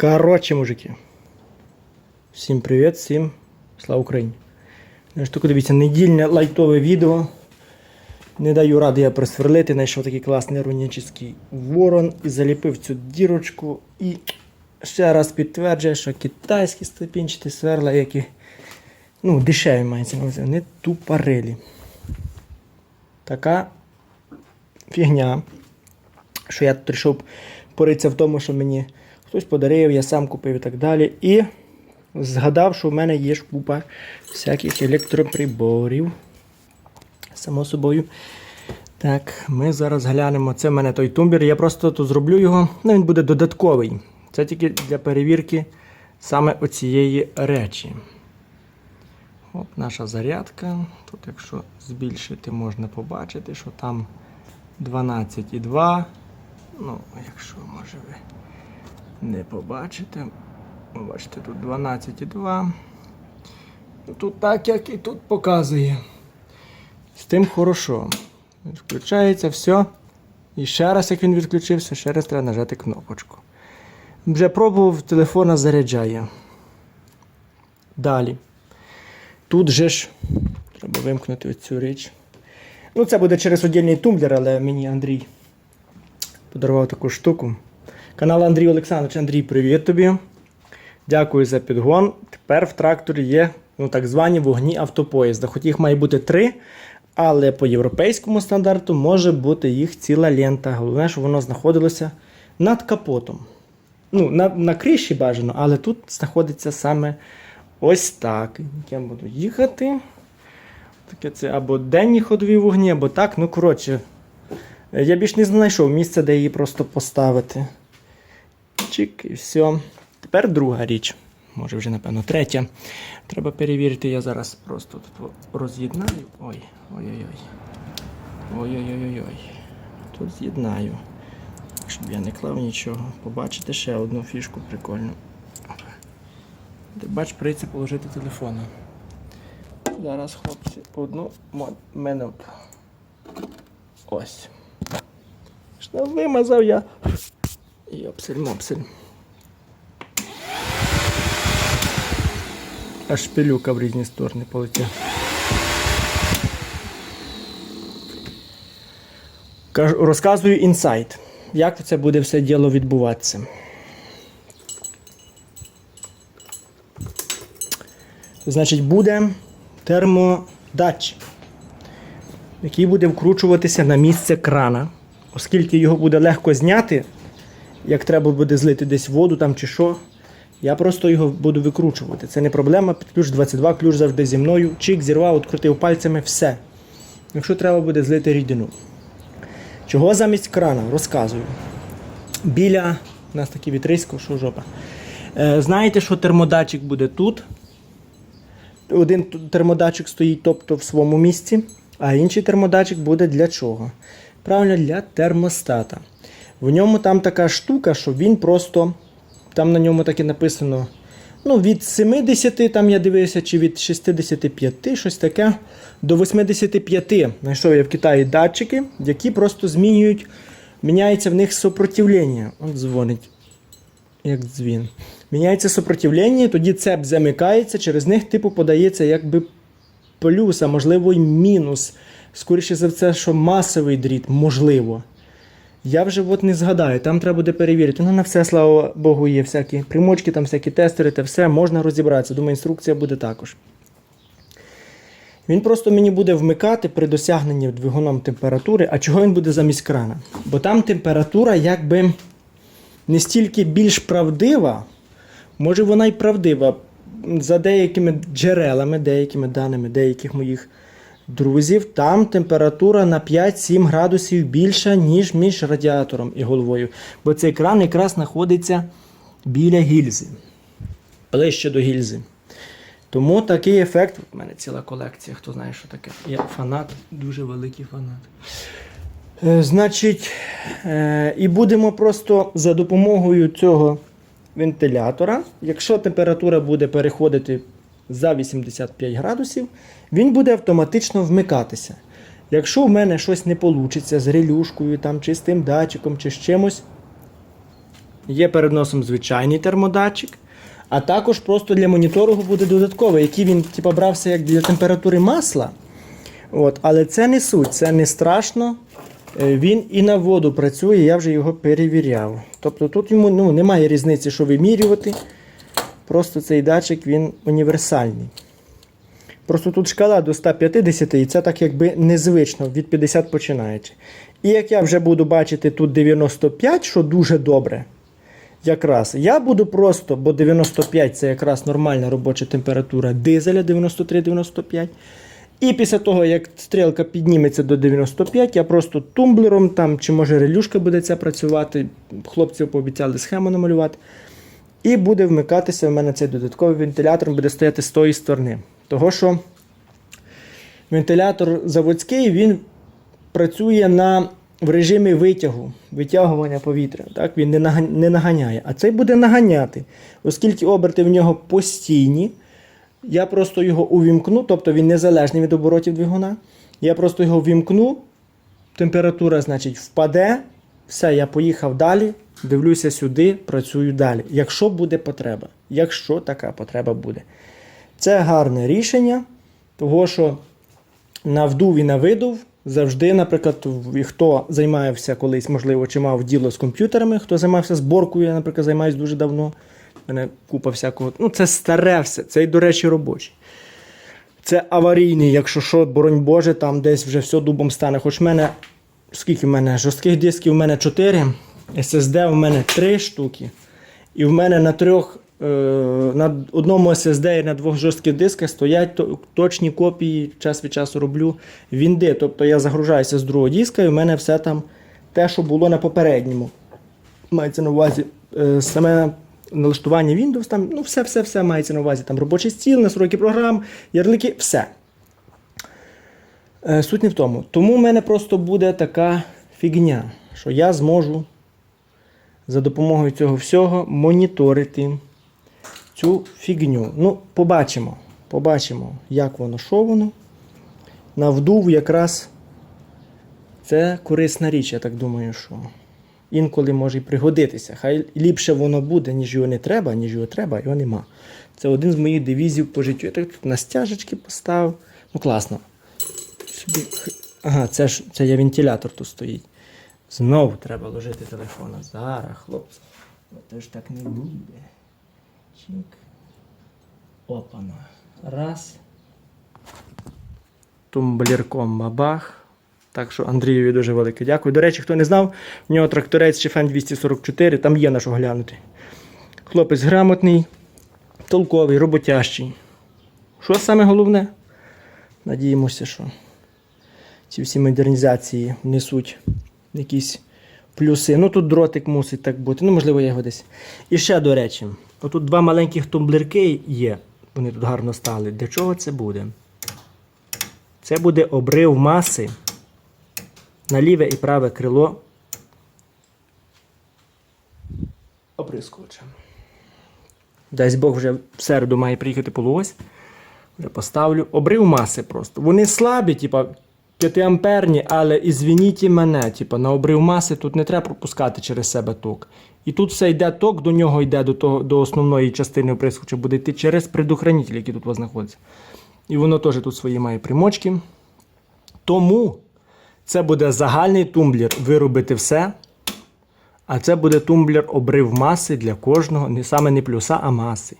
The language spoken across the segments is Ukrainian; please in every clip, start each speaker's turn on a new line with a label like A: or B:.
A: Коротше, мужики. Всім привіт, всім слава Україні. Ну, Штуку, дивіться, недільне лайтове відео. Не даю ради я просверлити, знайшов такий класний рунічний ворон і заліпив цю дірочку. І ще раз підтверджує, що китайські ступінчаті сверла, які ну, дешеві мається вони тупорилі. Така фігня, що я тут рішив поритися в тому, що мені хтось подарив, я сам купив і так далі. І згадав, що в мене є ж купа всяких електроприборів. Само собою. Так, ми зараз глянемо. Це в мене той тумбір. Я просто тут зроблю його. Ну, він буде додатковий. Це тільки для перевірки саме оцієї речі. От наша зарядка. Тут, якщо збільшити, можна побачити, що там 12,2. Ну, якщо може ви не побачите. Бачите, тут 12,2. Ну, Тут так, як і тут показує. З тим хорошо. Включається все. І ще раз, як він відключився, ще раз треба нажати кнопочку. Вже пробував, телефона заряджає. Далі. Тут же ж треба вимкнути цю річ. Ну, це буде через отдільний тумблер, але мені Андрій подарував таку штуку. Канал Андрій Олександрович. Андрій, привіт тобі. Дякую за підгон. Тепер в тракторі є ну, так звані вогні автопоїзда. Хоч їх має бути три, але по європейському стандарту може бути їх ціла лента. Головне, щоб воно знаходилося над капотом. Ну, на, на криші бажано, але тут знаходиться саме ось так. Я буду їхати. Таке це або денні ходові вогні, або так. Ну, коротше, я більш не знайшов місця, де її просто поставити. Чик, і все. Тепер друга річ. Може вже, напевно, третя. Треба перевірити, я зараз просто тут роз'єднаю. Ой, ой-ой-ой. Ой-ой-ой-ой. Тут з'єднаю. Щоб я не клав нічого. Побачите ще одну фішку прикольну. Де бач, прийдеться положити телефона. Зараз, хлопці, одну мене. Ось. Що вимазав я. Йопсель-мопсель. Аж пилюка в різні сторони полетіла. Розказую інсайт. Як це буде все діло відбуватися. Значить, буде термодатчик, який буде вкручуватися на місце крана, оскільки його буде легко зняти, як треба буде злити десь воду там чи що. Я просто його буду викручувати. Це не проблема. Ключ 22, ключ завжди зі мною. Чик зірвав, відкрутив пальцями, все. Якщо треба буде злити рідину. Чого замість крана? Розказую. Біля. У нас таке вітрисько, що жопа. Е, знаєте, що термодатчик буде тут. Один термодатчик стоїть, тобто в своєму місці, а інший термодатчик буде для чого? Правильно, для термостата. В ньому там така штука, що він просто. Там на ньому так і написано. Ну, від 70, там я дивився, чи від 65, щось таке, до 85. Знайшов я в Китаї датчики, які просто змінюють, міняється в них сопротивлення. От дзвонить, як дзвін. Міняється сопротивлення, тоді цеп замикається, через них типу подається якби плюс, а можливо й мінус. Скоріше за все, що масовий дріт, можливо. Я вже от не згадаю, там треба буде перевірити. Ну, на все, слава Богу, є всякі примочки, там всякі тестери, та все, можна розібратися. Думаю, інструкція буде також. Він просто мені буде вмикати при досягненні двигуном температури. А чого він буде замість крана? Бо там температура якби не стільки більш правдива, може вона й правдива. За деякими джерелами, деякими даними деяких моїх друзів, там температура на 5-7 градусів більша, ніж між радіатором і головою. Бо цей кран якраз знаходиться біля гільзи, ближче до гільзи. Тому такий ефект. У мене ціла колекція, хто знає, що таке. Я фанат, дуже великий фанат. Е, значить, е, і будемо просто за допомогою цього вентилятора, якщо температура буде переходити за 85 градусів, він буде автоматично вмикатися. Якщо в мене щось не вийде з релюшкою, там, чи з тим датчиком, чи з чимось, є перед носом звичайний термодатчик, а також просто для моніторингу буде додатковий, який він типу, брався як для температури масла. От, але це не суть, це не страшно. Е, Він і на воду працює, я вже його перевіряв. Тобто тут йому ну, немає різниці, що вимірювати. Просто цей датчик він універсальний. Просто тут шкала до 150, і це так якби незвично, від 50 починаючи. І як я вже буду бачити тут 95, що дуже добре. Якраз я буду просто, бо 95 це якраз нормальна робоча температура дизеля 93-95. І після того, як стрілка підніметься до 95, я просто тумблером там, чи може релюшка буде ця працювати. Хлопці пообіцяли схему намалювати. І буде вмикатися в мене цей додатковий вентилятор, буде стояти з тої сторони. Того, що вентилятор заводський він працює на, в режимі витягу, витягування повітря. Так? Він не, нага- не наганяє. А цей буде наганяти, оскільки оберти в нього постійні. Я просто його увімкну, тобто він незалежний від оборотів двигуна. Я просто його вімкну, температура, значить, впаде. Все, я поїхав далі, дивлюся сюди, працюю далі. Якщо буде потреба, якщо така потреба буде. Це гарне рішення, того що на вдув і на видув завжди, наприклад, хто займався колись, можливо, чи мав діло з комп'ютерами, хто займався зборкою, я, наприклад, займаюся дуже давно. У мене купа всякого. Ну, це старе все, це, до речі, робочий. Це аварійний, якщо що, боронь Боже, там десь вже все дубом стане. Хоч в мене, скільки в мене жорстких дисків, в мене 4, SSD в мене 3 штуки. І в мене на трьох, е, на одному SSD і на двох жорстких дисках стоять точні копії, час від часу роблю вінди. Тобто я загружаюся з другого диска, і в мене все там те, що було на попередньому. Мається на увазі е, саме налаштування Windows, там, ну, все, все, все мається на увазі. Там робочий стіл, настройки програм, ярлики, все. Е, Суть не в тому. Тому в мене просто буде така фігня, що я зможу за допомогою цього всього моніторити цю фігню. Ну, побачимо. Побачимо, як воно, що воно. На вдув якраз це корисна річ, я так думаю, що інколи може і пригодитися. Хай ліпше воно буде, ніж його не треба, ніж його треба, його нема. Це один з моїх девізів по життю. Я так тут на стяжечки поставив. Ну, класно. Ага, це ж це є вентилятор тут стоїть. Знову треба ложити телефон. Зараз, хлопці. Це ж так не буде. Чик. Опана. Раз. Тумблірком бабах. Так що Андрієві дуже велике дякую. До речі, хто не знав, в нього тракторець Шефен 244, там є на що глянути. Хлопець грамотний, толковий, роботящий. Що саме головне? Надіємося, що ці всі модернізації внесуть якісь плюси. Ну тут дротик мусить так бути. Ну, можливо, я його десь. І ще, до речі, отут два маленьких тумблерки є. Вони тут гарно стали. Для чого це буде? Це буде обрив маси на ліве і праве крило оприскувача. Дасть Бог вже в середу має приїхати полуось. Вже поставлю. Обрив маси просто. Вони слабі, типа 5 амперні, але і звініть мене. Типа, на обрив маси тут не треба пропускати через себе ток. І тут все йде ток, до нього йде до, того, до основної частини оприскувача, буде йти через предохранитель, який тут у вас знаходиться. І воно теж тут свої має примочки. Тому це буде загальний тумблер. Ви робите все. А це буде тумблер обрив маси для кожного, не саме не плюса, а маси.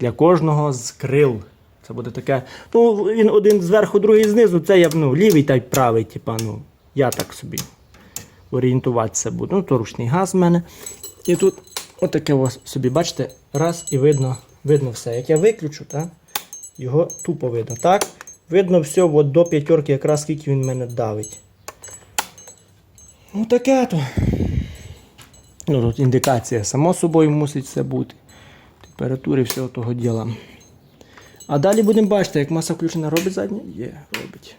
A: Для кожного з крил. Це буде таке. Ну, він один зверху, другий знизу. Це я ну, лівий та й правий, типа, ну, я так собі орієнтуватися буду. Ну, то ручний газ в мене. І тут отаке ось собі, бачите, раз і видно, видно все. Як я виключу, так, його тупо видно. Так, видно все от до п'ятерки, якраз скільки він мене давить. Ну таке то. Ну, тут індикація, само собою мусить все бути. Температури всього того діла. А далі будемо бачити, як маса включена робить задня? Є, робить.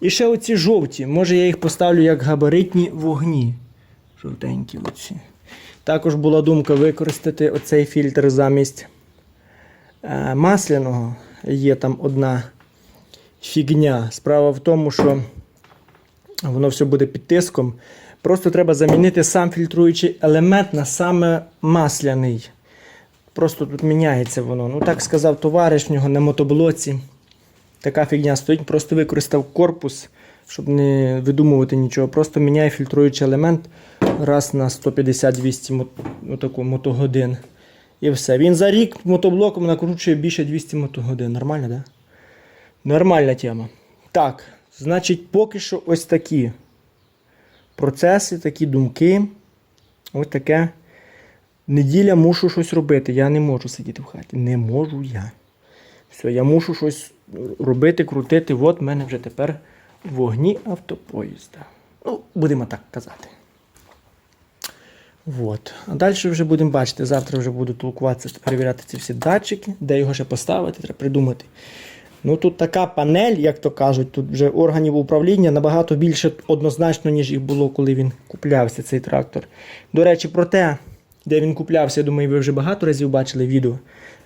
A: І ще оці жовті. Може я їх поставлю як габаритні вогні. Жовтенькі оці. Також була думка використати оцей фільтр замість е, масляного. Є там одна фігня. Справа в тому, що воно все буде під тиском. Просто треба замінити сам фільтруючий елемент на саме масляний. Просто тут міняється воно. Ну так сказав товариш в нього на мотоблоці. Така фігня стоїть, просто використав корпус, щоб не видумувати нічого. Просто міняє фільтруючий елемент раз на 150-200 мот... мотогодин. І все. Він за рік мотоблоком накручує більше 200 мотогодин. Нормально, так? Да? Нормальна тема. Так, значить, поки що ось такі процеси, такі думки. Ось таке. Неділя мушу щось робити. Я не можу сидіти в хаті. Не можу я. Все, я мушу щось робити, крутити. От в мене вже тепер вогні автопоїзда. Ну, будемо так казати. От. А далі вже будемо бачити. Завтра вже буду толкуватися, перевіряти ці всі датчики, де його ще поставити, треба придумати. Ну тут така панель, як то кажуть, тут вже органів управління набагато більше однозначно, ніж їх було, коли він куплявся, цей трактор. До речі, про те, де він куплявся, я думаю, ви вже багато разів бачили відео.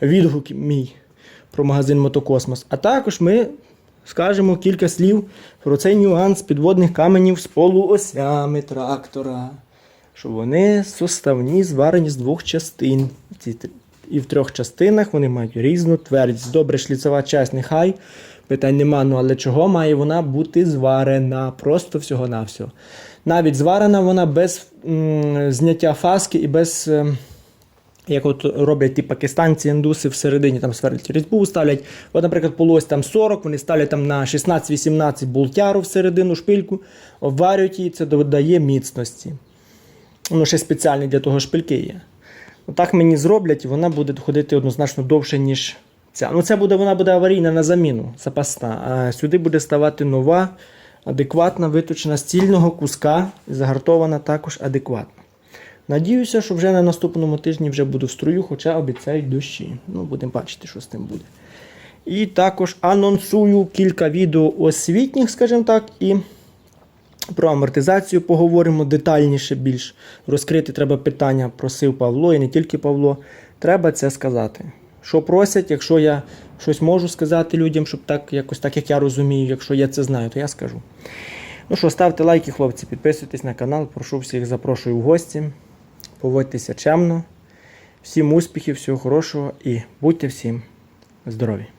A: Відгук мій про магазин Мотокосмос. А також ми скажемо кілька слів про цей нюанс підводних каменів з полуосями трактора. Що вони суставні, зварені з двох частин. І в трьох частинах вони мають різну твердість. Добре, шліцова часть нехай. Питань нема, ну але чого має вона бути зварена? Просто всього-навсього. Навіть зварена вона без м, зняття фаски і без. ем, як от роблять ті пакистанці, індуси всередині там сверлять різьбу, ставлять. От, наприклад, полось там 40, вони ставлять там на 16-18 бултяру всередину шпильку, обварюють її, це додає міцності. Воно ще спеціальні для того шпильки є. Отак мені зроблять, і вона буде ходити однозначно довше, ніж ця. Ну, це буде, вона буде аварійна на заміну, запасна. А сюди буде ставати нова, адекватна, виточена з цільного куска, загартована також адекватно. Надіюся, що вже на наступному тижні вже буду в струю, хоча обіцяють дощі. Ну, будемо бачити, що з тим буде. І також анонсую кілька відео освітніх, скажімо так, і про амортизацію поговоримо детальніше більш. Розкрити треба питання, просив Павло і не тільки Павло. Треба це сказати. Що просять, якщо я щось можу сказати людям, щоб так, якось так, як я розумію, якщо я це знаю, то я скажу. Ну що, ставте лайки, хлопці, підписуйтесь на канал, прошу всіх запрошую в гості. Поводьтеся чемно. Всім успіхів, всього хорошого і будьте всім здорові!